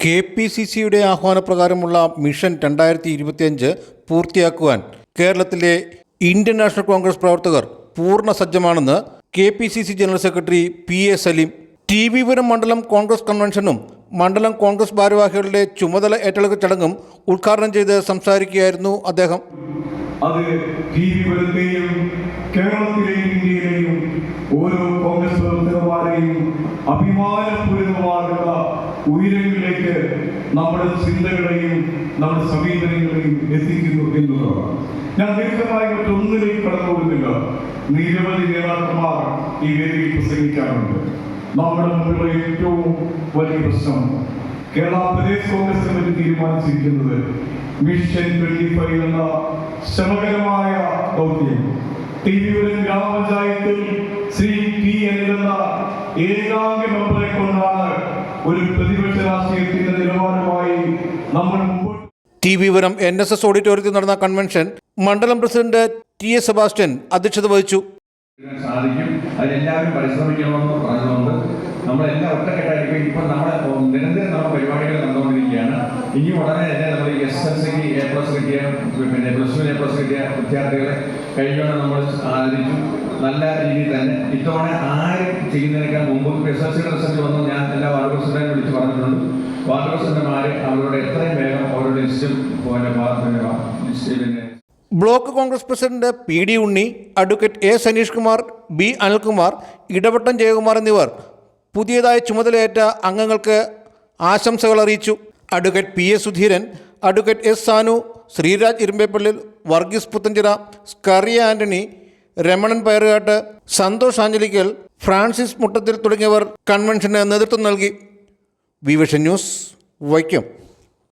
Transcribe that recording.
K P C സിയുടെ ആഹ്വാനപ്രകാരമുള്ള mission രണ്ടായിരത്തി ഇരുപത്തിയഞ്ച് പൂർത്തിയാക്കുവാൻ കേരളത്തിലെ ഇന്ത്യൻ നാഷണൽ കോൺഗ്രസ് പ്രവർത്തകർ പൂർണ സജ്ജമാണെന്ന് K P C C general secretary P A Saleem T Vipuram മണ്ഡലം കോൺഗ്രസ് കൺവെൻഷനും മണ്ഡലം കോൺഗ്രസ് ഭാരവാഹികളുടെ ചുമതല ഏറ്റെടുക്കൽ ചടങ്ങും ഉദ്ഘാടനം ചെയ്ത് സംസാരിക്കുകയായിരുന്നു അദ്ദേഹം. അത് കേരളത്തിലെയും ഓരോ കോൺഗ്രസ് പ്രവർത്തകന്മാരെയും ഉയരങ്ങളിലേക്ക് നമ്മുടെ ചിന്തകളെയും നമ്മുടെ സമീപനങ്ങളെയും എത്തിക്കുന്നു എന്നുള്ളതാണ്. ഞാൻ ദീർഘമായി മറ്റൊന്നിലേക്ക് കടന്നു പോകുന്നില്ല നിരവധി നേതാക്കന്മാർ ഈ വേദിയിൽ പ്രസംഗിക്കാറുണ്ട്. നമ്മുടെ മുമ്പിലുള്ള ഏറ്റവും വലിയ പ്രശ്നം കേരള പ്രദേശ് കോൺഗ്രസ് കമ്മിറ്റി തീരുമാനിച്ചിരിക്കുന്നത് മിഷൻ ട്വന്റി ഫൈവ് എന്ന ശ്രമകരമായ ദൗത്യം. ടി വിയുടെ ഗ്രാമപഞ്ചായത്തിൽ ശ്രീ പി എന്ന ഏകാംഗ മെമ്പറെ കൊണ്ടാണ് ഒരു പ്രതിപക്ഷ രാഷ്ട്രീയത്തിന്റെ നിലവാരമായി നമ്മൾ ടി വിവരം എൻ എസ് എസ് ഓഡിറ്റോറിയത്തിൽ നടന്ന കൺവെൻഷൻ മണ്ഡലം പ്രസിഡന്റ് ടി എസ് സെബാസ്റ്റ്യൻ അധ്യക്ഷത വഹിച്ചു. സാധിക്കും. അതിലെല്ലാവരും പരിശ്രമിക്കണമെന്ന് പറഞ്ഞുകൊണ്ട് നമ്മളെല്ലാം ഒറ്റക്കെട്ടായിരിക്കും. ഇപ്പം നമ്മുടെ നിരന്തരം നമ്മുടെ പരിപാടികൾ നടന്നുകൊണ്ടിരിക്കുകയാണ്. ഇനി ഉടനെ തന്നെ നമ്മൾ എസ് എൽ സിക്ക് എ പ്ലസ് കിട്ടിയ പിന്നെ പ്ലസ് ടു എ പ്ലസ് കിട്ടിയ വിദ്യാർത്ഥികളെ കഴിഞ്ഞോടെ നമ്മൾ ആദരിച്ചു നല്ല രീതിയിൽ തന്നെ. ഇത്തവണ ആരും ചെയ്യുന്നതിനേക്കാൾ മുമ്പ് എസ് റിസൾട്ട് വന്നു. ഞാൻ എല്ലാ വാർഡ് പ്രസിഡന്റിനെ വിളിച്ച് പറഞ്ഞിട്ടുണ്ട്. വാർഡ് പ്രസിഡന്റുമാർ അവരുടെ എത്രയും വേഗം അവരുടെ ലിസ്റ്റും block Congress president P D Unni advocate A Saneesh Kumar B Anilkumar Edavattom Jayakumar എന്നിവർ പുതിയതായി ചുമതലയേറ്റ അംഗങ്ങൾക്ക് ആശംസകൾ അറിയിച്ചു. Advocate P S Sudheeran advocate S Sanu Sreeraj Irumbeppallil Varghese Puthanchira Skaria Antony Ramanan Payarukattu Santhosh Anjelickal Francis Muttathil തുടങ്ങിയവർ കൺവെൻഷന് നേതൃത്വം നൽകി. Vivision News Vaikom.